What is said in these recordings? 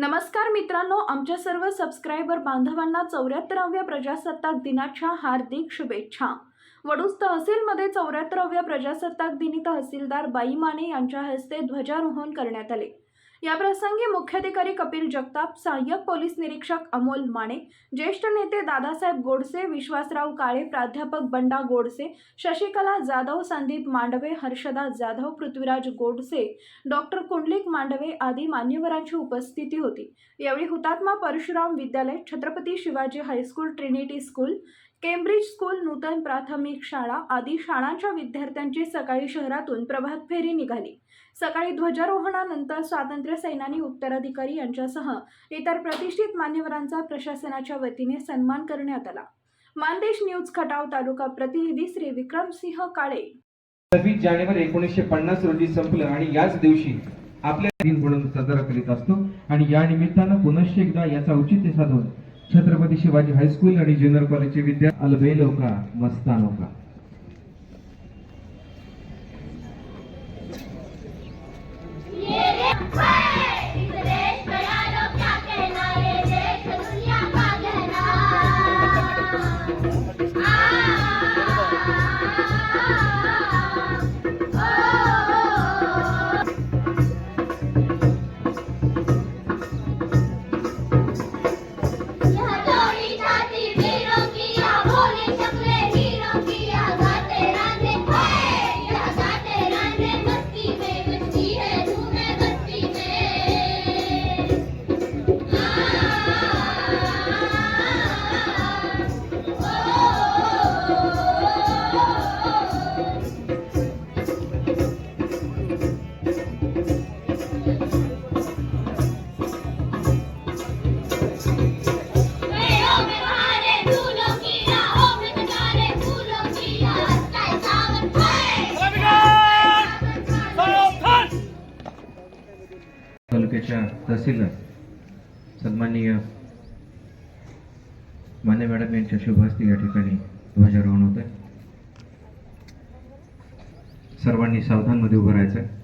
नमस्कार मित्रांनो आमच्या सर्व सबस्क्रायबर बांधवांना चौऱ्याहत्तराव्या प्रजासत्ताक दिनाच्या हार्दिक शुभेच्छा. वडूज तहसीलमध्ये चौऱ्याहत्तराव्या प्रजासत्ताक दिनी तहसीलदार बाई माने यांच्या हस्ते ध्वजारोहण करण्यात आले. याप्रसंगी मुख्याधिकारी कपिल जगताप सहाय्यक पोलीस निरीक्षक अमोल माने ज्येष्ठ नेते दादासाहेब गोडसे विश्वासराव काळे प्राध्यापक बंडा गोडसे शशिकला जाधव संदीप मांडवे हर्षदा जाधव पृथ्वीराज गोडसे डॉक्टर कुंडलिक मांडवे आदी मान्यवरांची उपस्थिती होती. यावेळी Hutatma Parshuram Vidyalaya Chhatrapati Shivaji high school Trinity school Cambridge school नूतन प्राथमिक शाळा आदी शाळांच्या विद्यार्थ्यांची सकाळी शहरातून प्रभात फेरी निघाली. सकाळी ध्वजारोहणानंतर स्वातंत्र्य सेनानी उत्तराधिकारी यांच्यासह इतर प्रतिष्ठित मान्यवरांचा प्रशासनाच्या वतीने सन्मान करण्यात आला. मानदेश न्यूज खटाव तालुका प्रतिनिधी श्री विक्रमसिंह काळे. सव्वीस जानेवारी एकोणीसशे पन्नास रोजी संपलं आणि याच दिवशी आपल्या दिन म्हणून साजरा करीत असतो. आणि या निमित्तानं पुनश्च एकदा याचा औचित्य साधून छत्रपती शिवाजी हायस्कूल आणि ज्युनियर कॉलेजचे विद्या लोका मस्ता मस्तानो तालुक्याच्या तहसीलदार सन्माननीय माने मॅडम यांच्या शुभ हस्ते या ठिकाणी ध्वजारोहण होत आहे सर्वांनी सावधानमध्ये उभं राहायचं.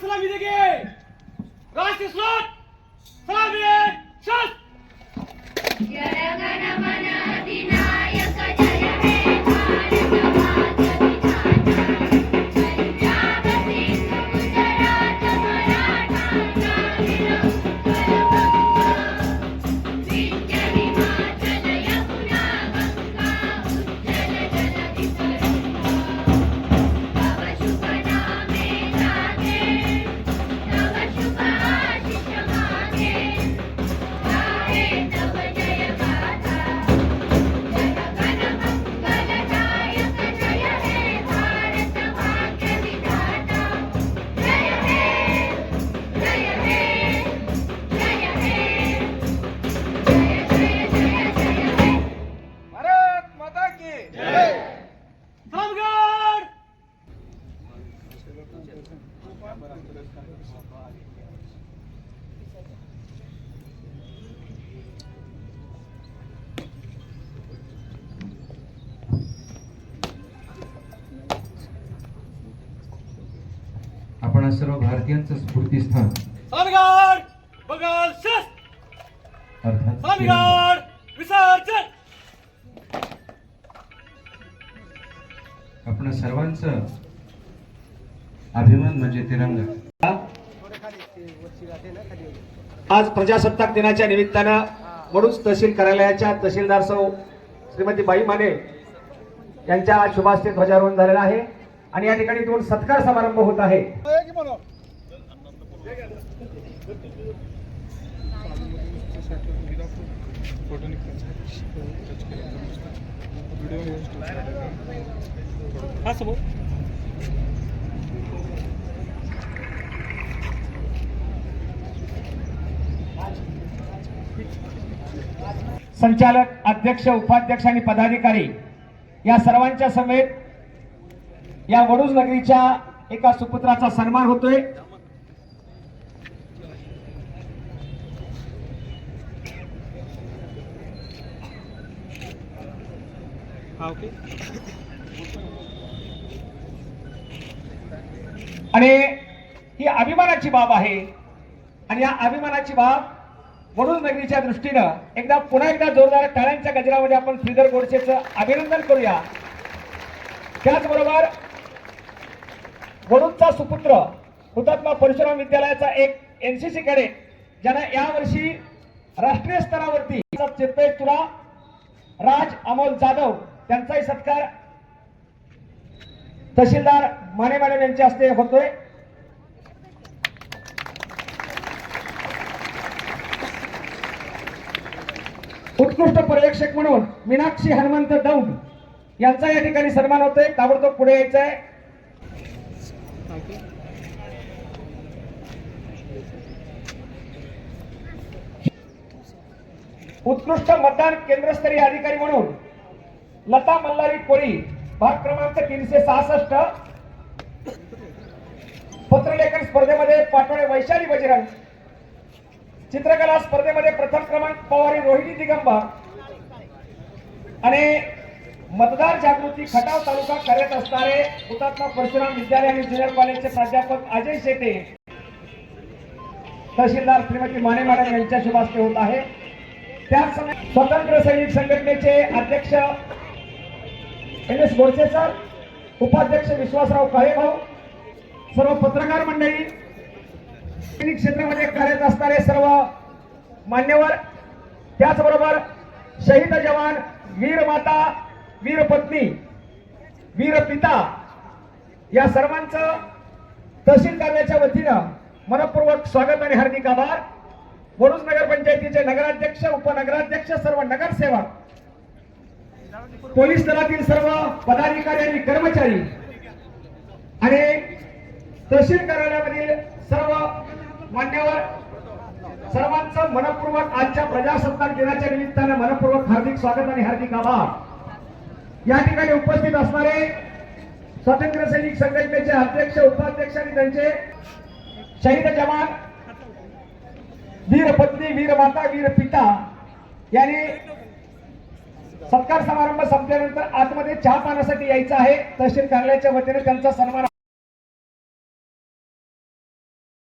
সালামি দিকে রাষ্ট্র সালামি শেষ आज सर्व भारतीयांचं स्फूर्तीस्थान अर्थात आपण सर्वांचं अभिमान म्हणजे तिरंगा. आज प्रजासत्ताक दिनाच्या निमित्तानं वडूज तहसील कार्यालयाच्या तहसीलदार सौ श्रीमती बाई माने यांच्या शुभास्ते ध्वजारोहण झालेलं आहे. आणि या ठिकाणी दोन सत्कार समारंभ होत आहे. संचालक अध्यक्ष उपाध्यक्ष आणि पदाधिकारी या सर्वांच्या समेत या वडूज नगरीच्या एका सुपुत्राचा सन्मान होतोय. आणि ही अभिमानाची बाब आहे. आणि या अभिमानाची बाब वडूज नगरीच्या दृष्टीनं एकदा पुन्हा एकदा जोरदार टाळ्यांच्या गजरामध्ये आपण श्रीधर गोडसेचं अभिनंदन करूया. त्याचबरोबर वरुणचा सुपुत्र हुतात्मा परशुराम विद्यालयाचा एक एनसीसी कॅडेट ज्यानं यावर्षी राष्ट्रीय स्तरावरती चिरपेट तुला राज अमोल जाधव त्यांचाही सत्कार तहसीलदार माने मॅडम यांच्या हस्ते होतोय. उत्कृष्ट पर्यवेक्षक म्हणून मीनाक्षी हनुमंत दौंड यांचा या ठिकाणी सन्मान होतोय. ताबडतोब पुढे यायचं आहे उत्कृष्ट मतदान केंद्रस्तरीय अधिकारी म्हणून लता मल्हारी कोळी भाग क्रमांक तीनशे सहासष्ट. पत्रलेखन स्पर्धेमध्ये पाटोळे वैशाली बजरंग. चित्रकला स्पर्धेमध्ये प्रथम क्रमांक पवारी रोहिणी दिगंबर. आणि मतदार जागृती खटाव तालुका करत असणारे हुतात्मा परशुराम विद्यालय आणि ज्युनियर कॉलेजचे प्राध्यापक अजय शेटे. तहसीलदार श्रीमती माने मॅडम यांच्या शुभास्ते होत आहे. त्याच समय स्वतंत्र सैनिक संघटनेचे अध्यक्ष एन एस गोडसे सर उपाध्यक्ष विश्वासराव काळेभाऊ सर्व पत्रकार मंडळी सैनिक क्षेत्रामध्ये कार्यरत असणारे सर्व मान्यवर त्याचबरोबर शहीद जवान वीर माता वीर पत्नी वीर पिता या सर्वांचं तहसील कार्याच्या वतीनं मनपूर्वक स्वागत आणि हार्दिक आभार. वडूज नगर पंचायतीचे नगराध्यक्ष उपनगराध्यक्ष सर्व नगरसेवक पोलीस दलातील सर्व पदाधिकारी आणि कर्मचारी आणि तहसील कार्यालयामधील सर्व मान्यवर सर्वांचं मनपूर्वक आजच्या प्रजासत्ताक दिनाच्या निमित्तानं मनपूर्वक हार्दिक स्वागत आणि हार्दिक आभार. या ठिकाणी उपस्थित असणारे स्वातंत्र्य सैनिक संघटनेचे अध्यक्ष उपाध्यक्ष आणि त्यांचे शहीद जवान वीर पत्नी वीर माता वीर पिता यांनी सत्कार समारंभ संपल्यानंतर आतमध्ये चहा पाण्यासाठी यायचं आहे. तहसील कार्यालयाच्या वतीने त्यांचा सन्मान